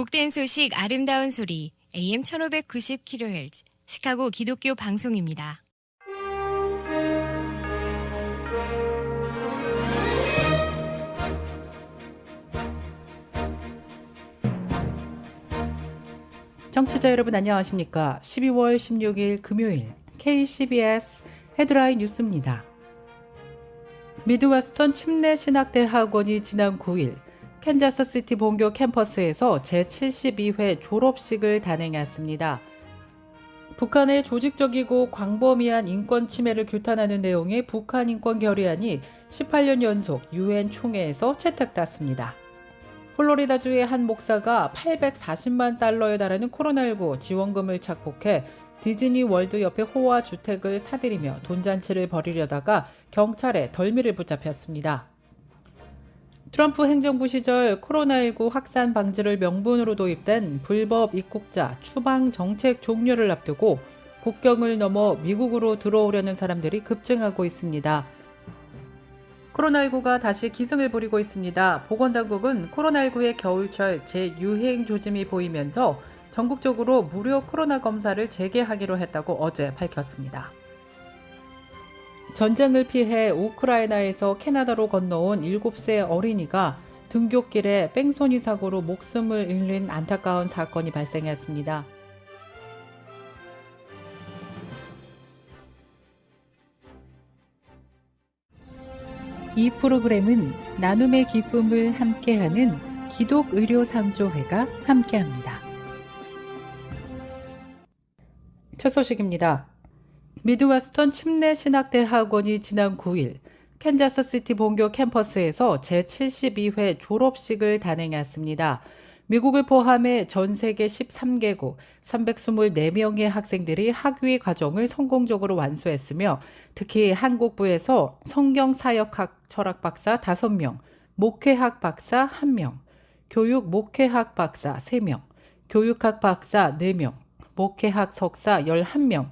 복된 소식 아름다운 소리 AM 1590kHz 시카고 기독교 방송입니다. 청취자 여러분 안녕하십니까? 12월 16일 금요일 KCBS 헤드라인 뉴스입니다. 미드웨스턴 침례 신학대학원이 지난 9일 캔자스시티 본교 캠퍼스에서 제72회 졸업식을 단행했습니다. 북한의 조직적이고 광범위한 인권 침해를 규탄하는 내용의 북한 인권 결의안이 18년 연속 유엔 총회에서 채택됐습니다. 플로리다주의 한 목사가 840만 달러에 달하는 코로나19 지원금을 착복해 디즈니 월드 옆에 호화 주택을 사들이며 돈잔치를 벌이려다가 경찰에 덜미를 붙잡혔습니다. 트럼프 행정부 시절 코로나19 확산 방지를 명분으로 도입된 불법 입국자 추방 정책 종료를 앞두고 국경을 넘어 미국으로 들어오려는 사람들이 급증하고 있습니다. 코로나19가 다시 기승을 부리고 있습니다. 보건당국은 코로나19의 겨울철 재유행 조짐이 보이면서 전국적으로 무료 코로나 검사를 재개하기로 했다고 어제 밝혔습니다. 전쟁을 피해 우크라이나에서 캐나다로 건너온 7세 어린이가 등굣길에 뺑소니 사고로 목숨을 잃는 안타까운 사건이 발생했습니다. 이 프로그램은 나눔의 기쁨을 함께하는 기독의료상조회가 함께합니다. 첫 소식입니다. 미드웨스턴 침례 신학대학원이 지난 9일 캔자스시티 본교 캠퍼스에서 제72회 졸업식을 단행했습니다. 미국을 포함해 전 세계 13개국 324명의 학생들이 학위 과정을 성공적으로 완수했으며 특히 한국부에서 성경사역학 철학 박사 5명, 목회학 박사 1명, 교육 목회학 박사 3명, 교육학 박사 4명, 목회학 석사 11명,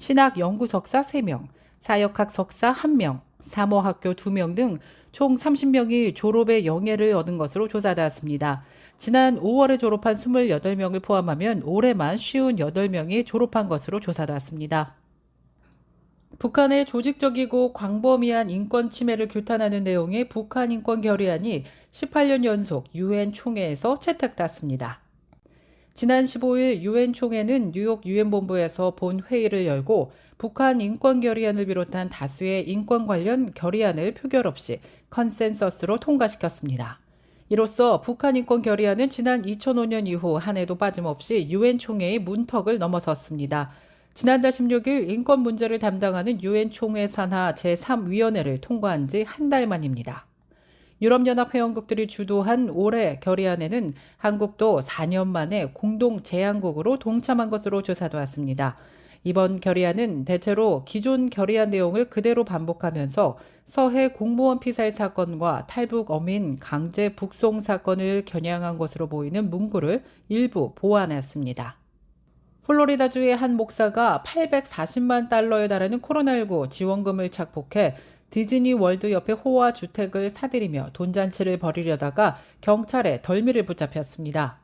신학 연구 석사 3명, 사역학 석사 1명, 사모학교 2명 등 총 30명이 졸업의 영예를 얻은 것으로 조사되었습니다. 지난 5월에 졸업한 28명을 포함하면 올해만 58명이 졸업한 것으로 조사되었습니다. 북한의 조직적이고 광범위한 인권 침해를 규탄하는 내용의 북한 인권 결의안이 18년 연속 유엔 총회에서 채택됐습니다. 지난 15일 유엔 총회는 뉴욕 유엔 본부에서 본 회의를 열고 북한 인권 결의안을 비롯한 다수의 인권 관련 결의안을 표결 없이 컨센서스로 통과시켰습니다. 이로써 북한 인권 결의안은 지난 2005년 이후 한 해도 빠짐없이 유엔 총회의 문턱을 넘어섰습니다. 지난달 16일 인권 문제를 담당하는 유엔 총회 산하 제3위원회를 통과한 지 한 달 만입니다. 유럽연합 회원국들이 주도한 올해 결의안에는 한국도 4년 만에 공동 제안국으로 동참한 것으로 조사되었습니다. 이번 결의안은 대체로 기존 결의안 내용을 그대로 반복하면서 서해 공무원 피살 사건과 탈북 어민 강제 북송 사건을 겨냥한 것으로 보이는 문구를 일부 보완했습니다. 플로리다주의 한 목사가 840만 달러에 달하는 코로나19 지원금을 착복해 디즈니 월드 옆에 호화 주택을 사들이며 돈잔치를 벌이려다가 경찰에 덜미를 붙잡혔습니다.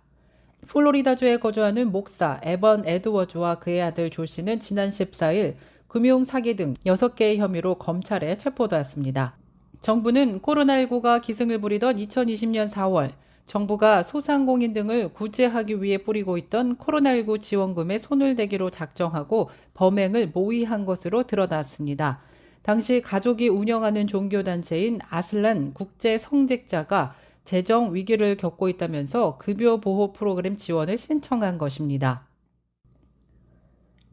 플로리다주에 거주하는 목사 에번 에드워즈와 그의 아들 조 씨는 지난 14일 금융 사기 등 6개의 혐의로 검찰에 체포되었습니다. 정부는 코로나19가 기승을 부리던 2020년 4월 정부가 소상공인 등을 구제하기 위해 뿌리고 있던 코로나19 지원금에 손을 대기로 작정하고 범행을 모의한 것으로 드러났습니다. 당시 가족이 운영하는 종교단체인 아슬란 국제 성직자가 재정 위기를 겪고 있다면서 급여 보호 프로그램 지원을 신청한 것입니다.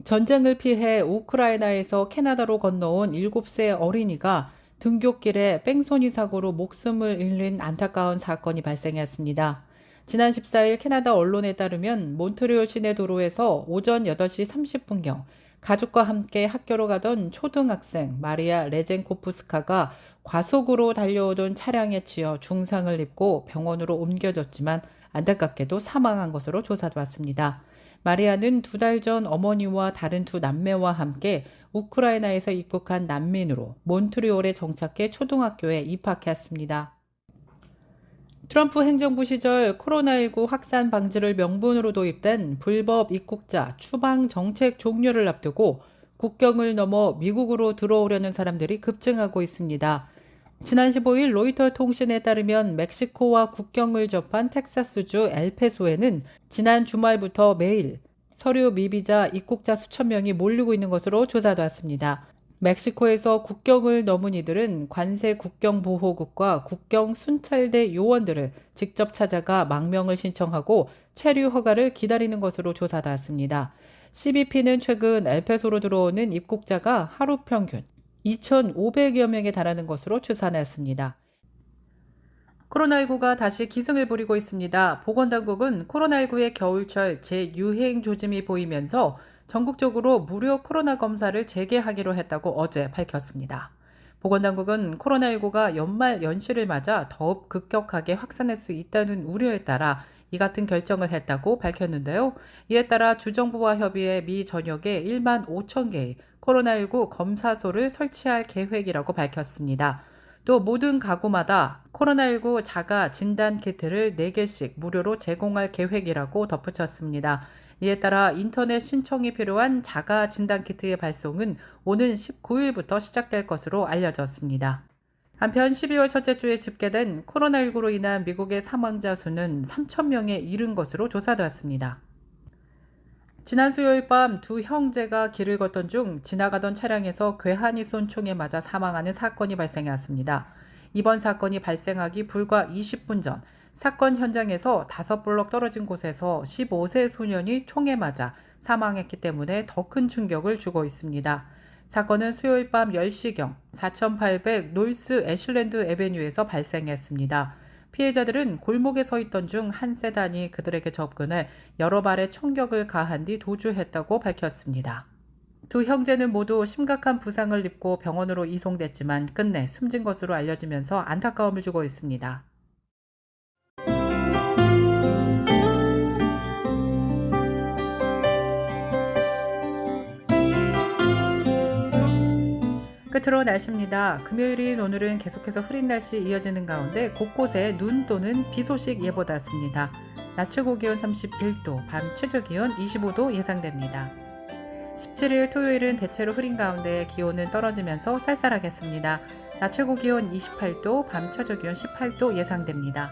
전쟁을 피해 우크라이나에서 캐나다로 건너온 7세 어린이가 등굣길에 뺑소니 사고로 목숨을 잃는 안타까운 사건이 발생했습니다. 지난 14일 캐나다 언론에 따르면 몬트리올 시내 도로에서 오전 8시 30분경 가족과 함께 학교로 가던 초등학생 마리아 레젠코프스카가 과속으로 달려오던 차량에 치여 중상을 입고 병원으로 옮겨졌지만 안타깝게도 사망한 것으로 조사됐습니다. 마리아는 두 달 전 어머니와 다른 두 남매와 함께 우크라이나에서 입국한 난민으로 몬트리올에 정착해 초등학교에 입학했습니다. 트럼프 행정부 시절 코로나19 확산 방지를 명분으로 도입된 불법 입국자 추방 정책 종료를 앞두고 국경을 넘어 미국으로 들어오려는 사람들이 급증하고 있습니다. 지난 15일 로이터 통신에 따르면 멕시코와 국경을 접한 텍사스주 엘페소에는 지난 주말부터 매일 서류 미비자 입국자 수천 명이 몰리고 있는 것으로 조사됐습니다. 멕시코에서 국경을 넘은 이들은 관세 국경 보호국과 국경 순찰대 요원들을 직접 찾아가 망명을 신청하고 체류 허가를 기다리는 것으로 조사됐습니다. CBP는 최근 엘페소로 들어오는 입국자가 하루 평균 2,500여 명에 달하는 것으로 추산했습니다. 코로나19가 다시 기승을 부리고 있습니다. 보건당국은 코로나19의 겨울철 재유행 조짐이 보이면서 전국적으로 무료 코로나 검사를 재개하기로 했다고 어제 밝혔습니다. 보건당국은 코로나19가 연말 연시를 맞아 더욱 급격하게 확산할 수 있다는 우려에 따라 이 같은 결정을 했다고 밝혔는데요. 이에 따라 주정부와 협의해 미 전역에 1만 5천 개의 코로나19 검사소를 설치할 계획이라고 밝혔습니다. 또 모든 가구마다 코로나19 자가 진단 키트를 4개씩 무료로 제공할 계획이라고 덧붙였습니다. 이에 따라 인터넷 신청이 필요한 자가 진단 키트의 발송은 오는 19일부터 시작될 것으로 알려졌습니다. 한편 12월 첫째 주에 집계된 코로나19로 인한 미국의 사망자 수는 3,000명에 이른 것으로 조사되었습니다. 지난 수요일 밤 두 형제가 길을 걷던 중 지나가던 차량에서 괴한이 쏜 총에 맞아 사망하는 사건이 발생했습니다. 이번 사건이 발생하기 불과 20분 전 사건 현장에서 다섯 블럭 떨어진 곳에서 15세 소년이 총에 맞아 사망했기 때문에 더 큰 충격을 주고 있습니다. 사건은 수요일 밤 10시경 4800 노이스 애슐랜드 에베뉴에서 발생했습니다. 피해자들은 골목에 서 있던 중 한 세단이 그들에게 접근해 여러 발의 총격을 가한 뒤 도주했다고 밝혔습니다. 두 형제는 모두 심각한 부상을 입고 병원으로 이송됐지만 끝내 숨진 것으로 알려지면서 안타까움을 주고 있습니다. 끝으로 날씨입니다. 금요일인 오늘은 계속해서 흐린 날씨 이어지는 가운데 곳곳에 눈 또는 비 소식 예보됐습니다. 낮 최고 기온 31도, 밤 최저 기온 25도 예상됩니다. 17일 토요일은 대체로 흐린 가운데 기온은 떨어지면서 쌀쌀하겠습니다. 낮 최고 기온 28도, 밤 최저 기온 18도 예상됩니다.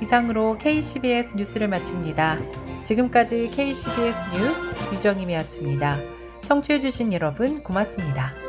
이상으로 KCBS 뉴스를 마칩니다. 지금까지 KCBS 뉴스 유정임이었습니다. 청취해주신 여러분 고맙습니다.